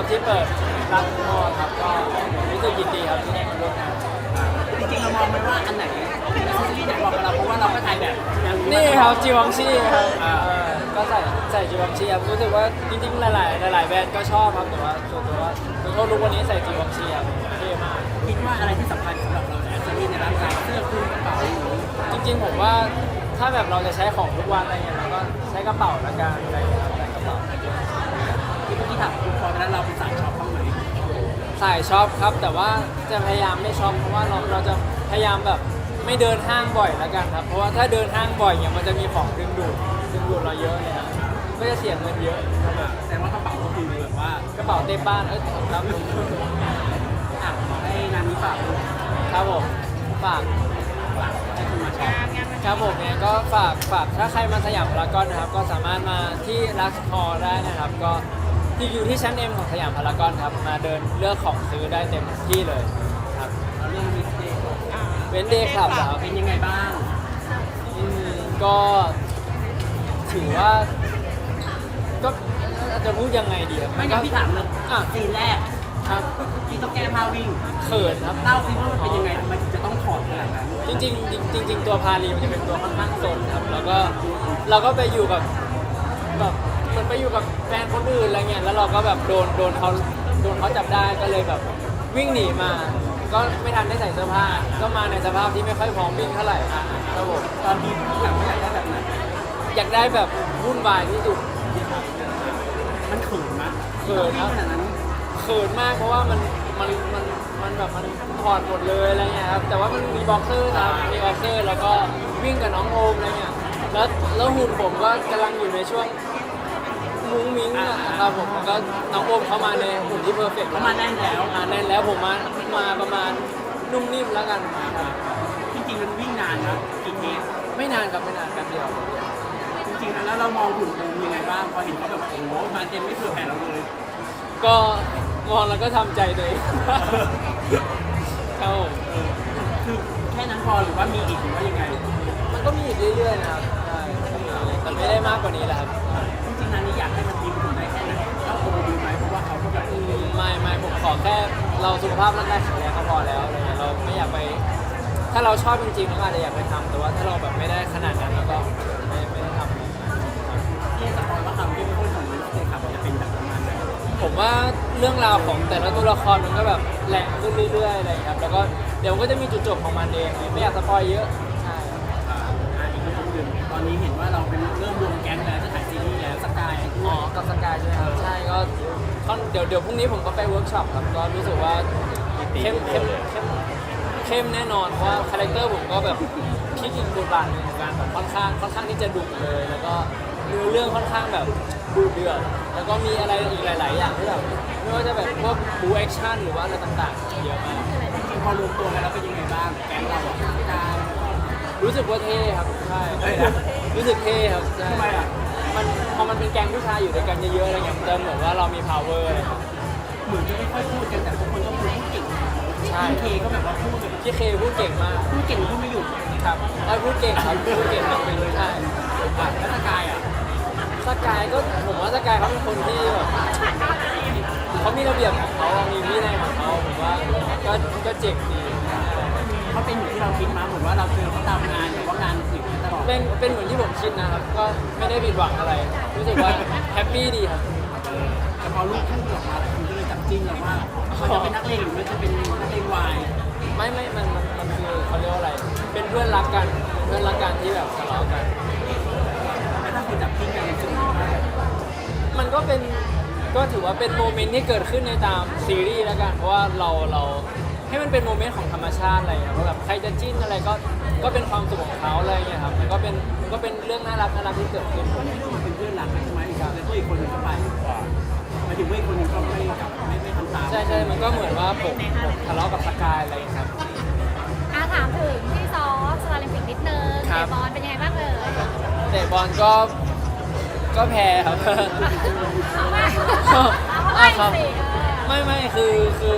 ครับที่เปิดรับมอครับก็รู้สึกยินดีครับที่ได้มาร่วมงานจริงๆเรามองไหมว่าอันไหนซีรีส์ไหนบอกกับเราเพราะว่าเราก็ถ่ายแบบอย่างนี่ครับจีวังชีครับก็ใส่ใส่จีวังชีครับรู้สึกว่าจริงๆหลายๆหลายๆแบรนด์ก็ชอบครับแต่ว่าส่วนตัวคือเขารู้วันนี้ใส่จีวังชีครับเท่มากคิดว่าอะไรที่สำคัญสำหรับเราในซีรีส์ในร่างกายเสื้อคลุมกระเป๋าจริง ๆ ผมว่าถ้าแบบเราจะใช้ของทุกวันอะไรเงี้ยเราก็ใช้กระเป๋าละกันอะไร เราเป็นสายช็อปบ้างไหมใส่ชอบครับ แต่ว่าจะพยายามไม่ชอบเพราะว่าเราเราจะพยายามแบบไม่เดินห้างบ่อยละกันครับ เพราะว่าถ้าเดินห้างบ่อยเนี่ยมันจะมีของดึงดูดดึงดูดเราเยอะเลยครับก็จะเสียเงินเยอะครับผมแต่ว่ากระเป๋าก็คือแบบว่ากระเป๋าเต็มบ้านเอ้ยครับอะขอให้งานนี้ฝากด้วยครับผมฝากให้คุณมาช็อปครับผมเนี่ยก็ฝากฝากถ้าใครมาสยามพารากอนนะครับ ก็สามารถมาที่ลักซ์คอได้นะครับ ก็ที่ อยู่ที่ชั้นเอ็มของสยามพารากอนครับ มาเดินเลือกของซื้อได้เต็มที่เลยครับเราเรื่องมิสเตย์เว้นเดย์คลับครับเป็นยังไงบ้างอืมก็ถือว่าก็จะพูดยังไงดีอะไม่งั้นพี่ถามเลยอะซีนแรกครับที่ต้องแก้ผ้าวิ่งเขินครับ เล่าซิว่ามันเป็นยังไงทำไมถึงจะต้องถอดขนาดนั้นจริงๆจริงจริง ๆ ตัวพาลีมันจะเป็นตัวค่อนข้างสนครับ แล้วก็เราก็ไปอยู่กับแบบเหมือน ไปอยู่กับแฟนคนอื่นอะไรเงี้ยแล้วเราก็แบบโดนโดนเขาโดนเขาจับได้ก็เลยแบบวิ่งหนีมา ก็ไม่ทันได้ใส่เสื้อผ้าก็มาในสภาพที่ไม่ค่อยพร้อมวิ่งเท่าไหร่ครับผมตอนที่พี่ถามว่าอยากได้แบบไหนอยากได้แบบวุ่นวายที่สุดมันเขินมะเขินครับขนาดนั้นเขินมากเพราะว่ามันมันมันมันแบบมันถอดหมดเลยอะไรเงี้ยครับแต่ว่ามันมีบ็อกเซอร์นะครับมีบ็อกเซอร์แล้วก็วิ่งกับน้องโอมอะไรเงี้ยแล้วแล้วหุ่นผมก็กำลังอยู่ในช่วง มุ้งมิ้งอะครับผมแล้วก็น้องโอมเข้ามาในหุ่นที่เพอร์เฟกต์เขามาแน่นแล้ว มาแน่นแล้วผมมามาประมาณนุ่มนิ่มแล้วกันครับจริงๆมันวิ่งนานนะกี่เทปไม่นานครับไม่นานแป๊บเดียวจริงๆแล้วเรามองหุ่นโอมยังไงบ้างพอเห็นเขาแบบโอ้โหมาเต็มไม่เผื่อแผ่เราเลยก็มองแล้วก็ทำใจตัวเองครับผมคือแค่นั้นพอหรือว่ามีอีกหรือว่ายังไง มันก็มีอีกเรื่อยๆนะครับใช่แต่ไม่ได้มากกว่านี้แหละครับ จริงานนี้อยากให้มันทีมหุ่นได้แค่ไหนแล้วโอดูไหมเพราะว่าเขาก็แบบไม่ไม่ผมขอแค่เราสุขภาพร่างกายแข็งแรงก็พอแล้วอะไรเงี้ยเราไม่อยากไป ถ้าเราชอบจริงๆเราก็อาจจะอยากไปทำแต่ว่าถ้าเราแบบไม่ได้ขนาดนั้นเราก็ไม่ไม่ได้ทำที่สปอยว่าความเข้มข้นของมันเลยครับจะเป็นแบบประมาณไหนผมว่าเรื่องราวของแต่ละตัวละครมันก็แบบแรงขึ้นเรื่อยๆอะไรครับแล้วก็เดี๋ยวก็จะมีจุดจบของมันเองไม่อยากสปอยเยอะใช่ครับอีกเรื่องหนึ่งตอนนี้เห็นว่าเราเป็นเริ่มรว เดี๋ยวเดี๋ยวพรุ่งนี้ผมก็ไปเวิร์กช็อปครับก็รู้สึกว่าเข้มเข้มเข้มเข้มแน่นอนเพราะว่าคาแรคเตอร์ผมก็แบบพิกอีกบทบาทหนึ่งของการแบบค่อนข้างค่อนข้างที่จะดุเลย แล้วก็เนื้อเรื่องค่อนข้างแบบดูเดือดแล้วก็มีอะไรอีกหลาย ๆ อย่างที่แบบไม่ว่าจะแบบพวกบูแอคชั่นหรือว่าอะไรต่างๆเยอะมากจริงพอรวมตัวกันแล้วเป็นยังไงบ้างแก๊งเราอะสกายรู้สึกว่าเท่ครับใช่รู้สึกเท่ครับใช่ มอะมันพอมันเป็นแก๊งผู้ชายอยู่ด้วยกันเยอะๆอะไรเงี้ยมันจะเหมือนว่าเรามี power อะไรเงี้ยเหมือนจะไม่ค่อยพูดกันแต่ทุกคนก็พูดเก่งใช่พี่เคก็แบบว่าพูดแบบพี่เคพูดเก่งมากพูดเก่งพูดไม่หยุดครับแล้วพูดเก่งครับพูดเก่งมากเป็นใช่อะแล้วสกายอะสกายก็ผมว่าสกายเขาเป็นคนที่แบบเขามีระเบียบของเขามีวินัยของเขาผมว่าก็ก็เจ๋งดีเขาเป็นอย่างที่เราคิดมาเหมือนว่าเราเจอเขาตามงานหรือว่างานอื่นตลอด เป็นเป็นเหมือนที่ผมคิดนะครับ ก็ไม่ได้ผิดหวังอะไร รู้สึกว่าแฮปปี้ดีครับแต่พอลูกทุ่งออกมาคุณก็เลยจับจิ้นแล้วว่ามันจะเป็นนักเลงหรือมันจะเป็นนักเลงวายไม่ไม่มันมันมันคือเขาเรียกว่าอะไร เป็นเพื่อนรักกันเพื่อนรักกันที่แบบทะเลาะกัน แล้วถ้าคุณจับจิ้นกันจะเป็นยังไงมันก็เป็นก็ถือว่าเป็นโมเมนต์ที่เกิดขึ้นในตามซีรีส์แล้วกัน เพราะว่าเราเรา ให้มันเป็นโมเมนต์ของธรรมชาติอะไรอย่างเงี้ยเพราะแบบใครจะจิ้นอะไรก็ก็เป็นความสุขของเขาอะไรอย่างเงี้ยครับมันก็เป็นมันก็เป็นเรื่องน่ารักน่ารักที่เกิดขึ้นคนที่ดูมันเป็นเพื่อนรักกันใช่ไหมอีกแล้วตัวอีกคนหนึงก็ไปหมายถึงว่าอีกคนหนึงก็ไม่กลับไม่ไม่ทำตามใช่ใช่มันก็เหมือนว่าผมผมทะเลาะกับสกายอะไรอย่างเงี้ยครับ อาถามถึงที่ซ้อมสตาร์ลิมปิกนิดนึงครัเตะบ บอลเป็นยังไงบ้างเอ่ยเตะบอลก็ก็แพ้ครับเอาไม่ก็เอาอะไม่ครับสิเออไม่ไม่คือคือ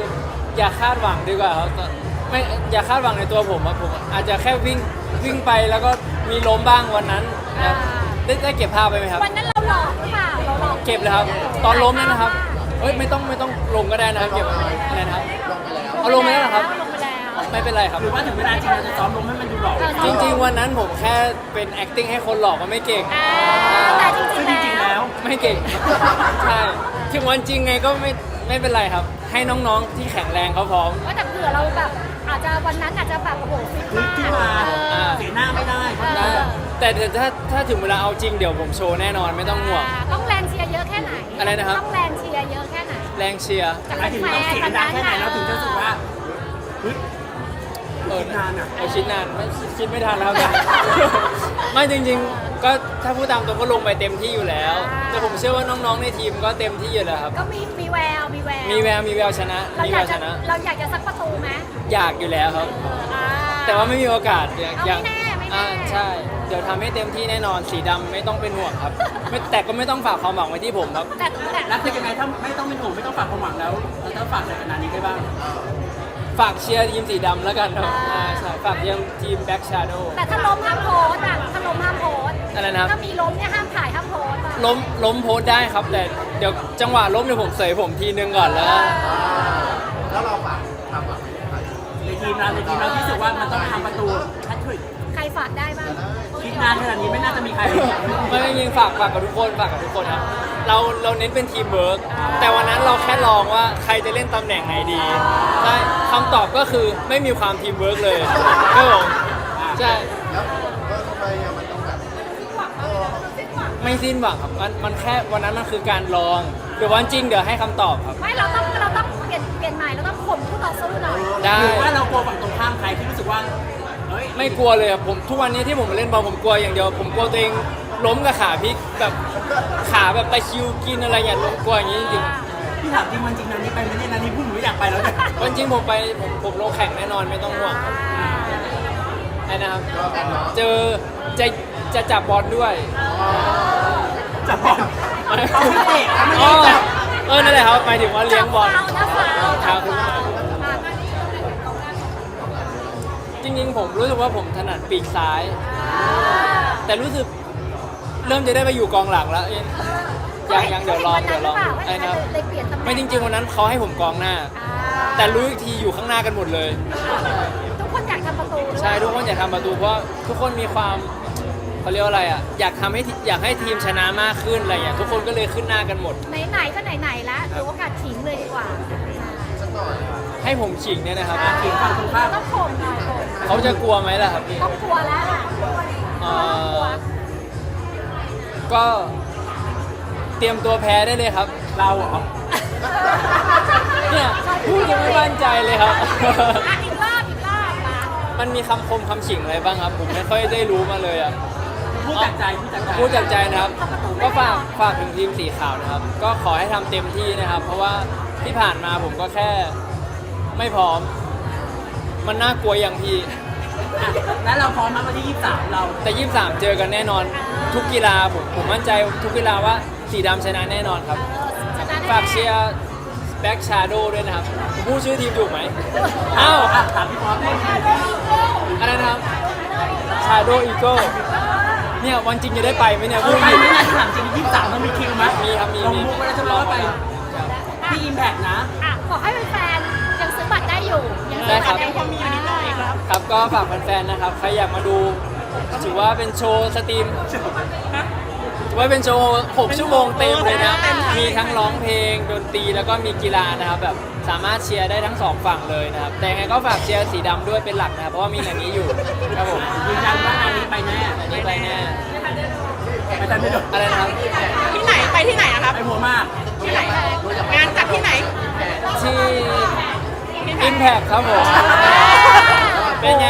อย่าคาดหวังดีกว่าครับตอนไม่อย่าคาดหวังในตัวผมครับผมอาจจะแค่วิ่งวิ่งไปแล้วก็มีล้มบ้างวันนั้นนะครับได้ได้เก็บภาพไปไหมครับ วันนั้นเราหลอกหรือเปล่าเราหลอกเก็บเลยครับ ตอนล้มนั่นนะครับเอ้ยไม่ต้องไม่ต้องลงก็ได้นะครับเก็บไว้อะไรนะครับเอาลงไปแล้วเหรอครับ ลงไปแล้ว ไม่เป็นไรครับ หรือว่าถึงเวลาจริงเราจะซ้อมลงให้มันดูหล่อจริงๆ วันนั้นผมแค่เป็น acting ให้คนหลอกว่าไม่เก่งอ่าแต่จซึ่งจริริงงๆๆแล้แล้ววไม่เก่ง ใช่ ถึงวันจริงไงก็ไม่ ไม่เป็นไรครับ ให้น้องๆที่แข็งแรงเขาพร้อม ว่าแต่เผื่อเราแบบอาจจะวันนั้นอาจจะแบบโอ้โหฟิตลุกมากขึ้นมาเอออ่าเสียหน้าไม่ได้เออ ได้แต่แต่ถ้าถ้าถึงเวลาเอาจริงเดี๋ยวผมโชว์แน่นอนไม่ต้องห่วง อ่าต้องแรงเชียร์เยอะแค่ไหนอะไรนะครับ ต้องแรงเชียร์เยอะแค่ไหนแรงเชียร์จากหมายถึงต้องเสียงดังแค่ไหนเราถึงจะรู้สึกว่าเฮ้ย เออคิดนานอะ เออคิดนานไม่คิดไม่ทันแล้วครับ ไม่จริงๆ ก็ถ้าพูดตามตรงก็ลงไปเต็มที่อยู่แล้วแต่ผมเชื่อว่าน้องๆในทีมก็เต็มที่อยู่แล้วครับ ก็มีมีแววมีแววมีแววมีแววชนะ เรามีอแวยากวจะชนะ เราอยากจะซักประตูไหมอยากอยู่แล้วครับอ่าแต่ว่าไม่มีโอกาสอยากเอาอยากไม่แน่ไม่แน่ อ่าใช่ เดี๋ยวทำให้เต็มที่แน่นอนสีดำไม่ต้องเป็นห่วงครับไม่แต่ก็ไม่ต้องฝากความหวังไว้ที่ผมครับ แต่แต่แล้วคือยังไงถ้าไม่ต้องเป็นห่วงไม่ต้องฝากความหวังแล้วเราจะฝากอะไรกับนานี้ได้บ้างฝากเชียร์ทีมสีดำแล้วกันครับอ่าใช่ฝากเชียร์ทีมแบ็กชาโดแต่ถ้าล้มห้ามโพสต์อะถ้าล้มห้ามโพสต์ อะไรนะครับ ถ้ามีล้มเนี่ยห้ามถ่ายห้ามโพสต์อะล้มล้มโพสต์ได้ครับ แต่เดี๋ยวจังหวะล้มเดี๋ยวผมเสยผมทีนึงก่อนแล้ว แล้วเราฝากทำแบบไหนให้ใครในทีมเราในทีมเราที่รู้สึกว่ามันต้องทำประตูแฮตทริกใครฝากได้บ้างคิดนานขนาดนี้ไม่น่าจะมีใครไม่ไม่ยิงฝากฝากกับทุกคนฝากกับทุกคนครับเราเราเน้นเป็นทีมเวิร์กแต่วันนั้นเราแค่ลองว่าใครจะเล่นตำแหน่งไหนดีใช่คำตอบก็คือไม่มีความทีมเวิร์กเลยครับผมใช่ ไม่สิ้นหวังครับมันมันแค่วันนั้นมันคือการลองเดี๋ยววันจริงเดี๋ยวให้คำตอบครับ ไม่เราต้องเราต้องเปลี่ยนเปลี่ยนใหม่เราต้องข่มคู่ต่อสู้หน่อยได้ หรือว่าเรากลัวฝั่งตรงข้ามใครที่รู้สึกว่าเฮ้ยไม่กลัวเลยครับผมทุกวันนี้ที่ผมมาเล่นบอลผมกลัวอย่างเดียว ผมกลัวตัวเองล้มกับขาพลิกแบบขาแบบตะคริวกินอะไรอย่างเงี้ยล้มกลัวอย่างนี้จริงพี่ถามจริงวันจริงนานี้ไปไม่ได้นานี้พูดหนูอยากไปแล้วเนี่ยๆวันจริงผมไปผมผมลงแข่งแน่นอนไม่ต้องห่วงครับไอ้นะครับ เจอจะจะจับบอลด้วย จับบอลเขาไม่เตะเขาไม่อ๋อได้จับเออนั่นแหละครับหมายถึงว่าเลี้ยงบอลจัฟาวนะฟาวครับอ่าจริงๆ ผมรู้สึกว่าผมถนัดปีกซ้าย แต่รู้สึกเริ่มจะได้ไปอยู่กองหลังแล้วเอ๊ะยังยังเดี๋ยวรอเดี๋ยวรอไอ้ไอ้นะนะครับเลยเปลี่ยนตำแหน่งไม่จริงๆวันนั้นเขาให้ผมกองหน้า อ่าแต่รู้อีกทีอยู่ข้างหน้ากันหมดเลย ทุกคนอยากทำประตูด้วยใช่ทุกคนอยากทำประตูเพราะทุกคนมีความ เขาเรียกว่าอะไรอะอยากทำให้ทีอยากให้ทีมชนะมากขึ้นอะไรอย่างเงี้ยทุกคนก็เลยขึ้นหน้ากันหมด ไหนๆก็ไหนๆแล้วถือโอกาสขิงเลยดีกว่าสักหน่อยให้ผมขิงเนี่ยนะครับทีมฝั่งตรงข้ามต้องข่มหน่อยข่มเขาจะกลัวไหมล่ะครับพี่ ต้องกลัวแล้วล่ะเอ่ต้องกลัวอก็เตรียมตัวแพ้ได้เลยครับ เราเหรอเนี่ยพูดยังไม่มั่นใจเลยครับ อะอีกรอบอีกรอบมา มันมีคำคมคำฉิงอะไรบ้างครับ ผมไม่ค่อยได้รู้มาเลยอะ พูดจากใจพูดจากใจพูดจากใจนะครับ ก็ฝากฝากถึงทีมสีขาวนะครับ ก็ขอให้ทำเต็มที่นะครับ เพราะว่าที่ผ่านมาผมก็แค่ไม่พร้อม มันน่ากลัวอย่างพี่ อะแล้วเราพร้อมมาวันที่23เราแต่ 23 เจอกันแน่นอน ทุกกีฬาผมผมมั่นใจทุกกีฬาว่าสีดำชนะแน่นอนครับเออชนะแน่ๆฝากเชียร์แบ็กชาโดด้วยนะครับผมพูดชื่อทีมถูกไหมอ้าว อะถามพี่พร้อมเลยอะไรนะครับชาโดอีโก้ เนี่ยวันจริงจะได้ไปไหมเนี่ยเอพูอดไปผิดไม่ได้ถามจริง23มันมีคิวไหมมีครับมีลงมีมุกไปแล้วจะร้อยไปที่อิมแพกนะ อะขอให้แฟนๆยังซื้อบัตรได้อยู่ ยังซื้อบัตรได้ยังมีอยู่นิดหน่อยครับ ครับก็ฝากแฟนๆนะครับใครอยากมาดูถือว่าเป็นโชว์สตรีม ถือว่าเป็นโชว์6ชั่วโมงเต็มเลยนะมีทั้งร้องเพลงดนตรีแล้วก็มีกีฬานะครับแบบสามารถเชียร์ได้ทั้งสองฝั่งเลยนะครับแต่ยังไงก็ฝากเชียร์สีดำด้วยเป็นหลักนะครับเพราะว่ามีอย่างนี้อยู่ครับผมยืนยันว่าอันนี้ไปแน่อันนี้ไปแน่ไปทันไม่โดนอะไรนะครับที่ไหนไปที่ไหนนะครับไปหัวมากที่ไหนงานจัดที่ไหนที่ Impact ครับผมเป็นไง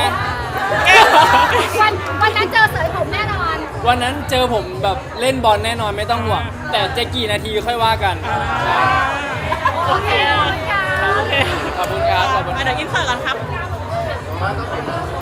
วันวันนั้นเจอเสยผมแน่นอน วันนั้นเจอผมแบบเล่นบอลแน่นอนไม่ต้องห่วง แต่จะกี่นาทีค่อยว่ากันใช่โอเคค่ะขอบคุณครับขอบคุณคอะรับเดี๋ยวอินเสิร์ตก่อนครับมองกล